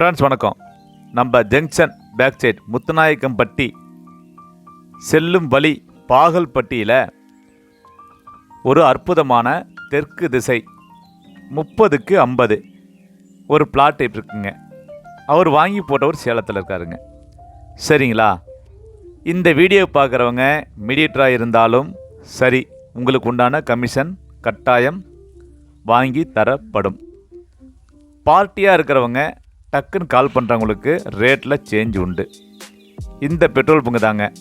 Friends வணக்கம். நம்ம junction back side Muthunayakkampatti செல்லும் வழி பாகல்பட்டியில் ஒரு அற்புதமான தெற்கு திசை முப்பதுக்கு ஐம்பது. ஒரு பிளாட் இருக்குங்க. அவர் வாங்கி போட்டவர் சேலத்தில் இருக்காருங்க. சரிங்களா? இந்த வீடியோ பார்க்குறவங்க மீடியேட்டராக இருந்தாலும் சரி உங்களுக்கு உண்டான கமிஷன் கட்டாயம் வாங்கி தரப்படும். பார்ட்டியாக இருக்கிறவங்க டக்குன்னு கால் பண்ணுறவங்களுக்கு ரேட்டில் சேஞ்ச் உண்டு. இந்த பெட்ரோல் பங்கு தாங்க.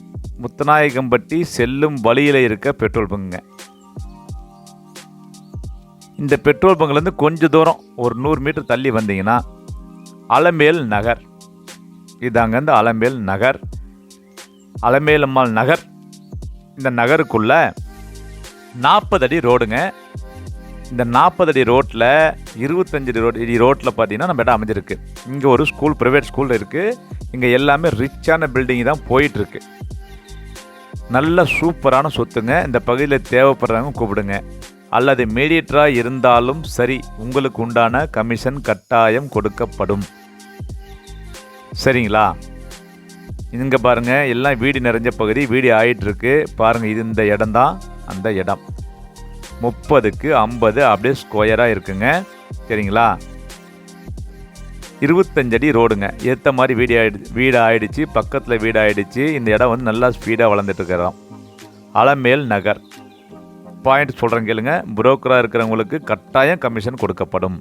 முத்தநாயகம்பட்டி செல்லும் வழியில் இருக்க பெட்ரோல் பங்குங்க. இந்த பெட்ரோல் பங்குலேருந்து கொஞ்சம் தூரம் ஒரு நூறு மீட்டர் தள்ளி வந்தீங்கன்னா அலமேல் நகர். இதாங்க இந்த அலமேல் நகர். அலமேலம்மாள் நகர். இந்த நகருக்குள்ளே நாற்பது அடி ரோடுங்க இந்த நாற்பது அடி ரோட்டில் இருபத்தஞ்சு அடி ரோட் அடி ரோட்டில் பார்த்தீங்கன்னா நம்ம இடம் அமைஞ்சிருக்கு. இங்கே ஒரு ஸ்கூல் ப்ரைவேட் ஸ்கூல் இருக்குது இங்கே எல்லாமே ரிச்சான பில்டிங் தான் போயிட்டுருக்கு. நல்ல சூப்பரான சொத்துங்க. இந்த பகுதியில் தேவைப்படுறவங்க கூப்பிடுங்க. அல்லது மீடியேட்டராக இருந்தாலும் சரி உங்களுக்கு உண்டான கமிஷன் கட்டாயம் கொடுக்கப்படும். சரிங்களா? இங்கே பாருங்கள் எல்லாம் வீடு நிறைஞ்ச பகுதி வீடு ஆகிட்டுருக்கு பாருங்கள் இது இந்த இடம் தான் அந்த இடம். முப்பதுக்கு ஐம்பது அப்படியே ஸ்கொயராக இருக்குங்க. சரிங்களா? இருபத்தஞ்சடி ரோடுங்க. ஏற்ற மாதிரி வீடு ஆயிடு வீடு ஆயிடுச்சு பக்கத்தில் வீடு ஆயிடுச்சு. இந்த இடம் வந்து நல்லா ஸ்பீடாக வளர்ந்துட்டுருக்குறோம் அலமேல் நகர். பாயிண்ட் சொல்கிறேன் கேளுங்க. புரோக்கராக இருக்கிறவங்களுக்கு கட்டாயம் கமிஷன் கொடுக்கப்படும்.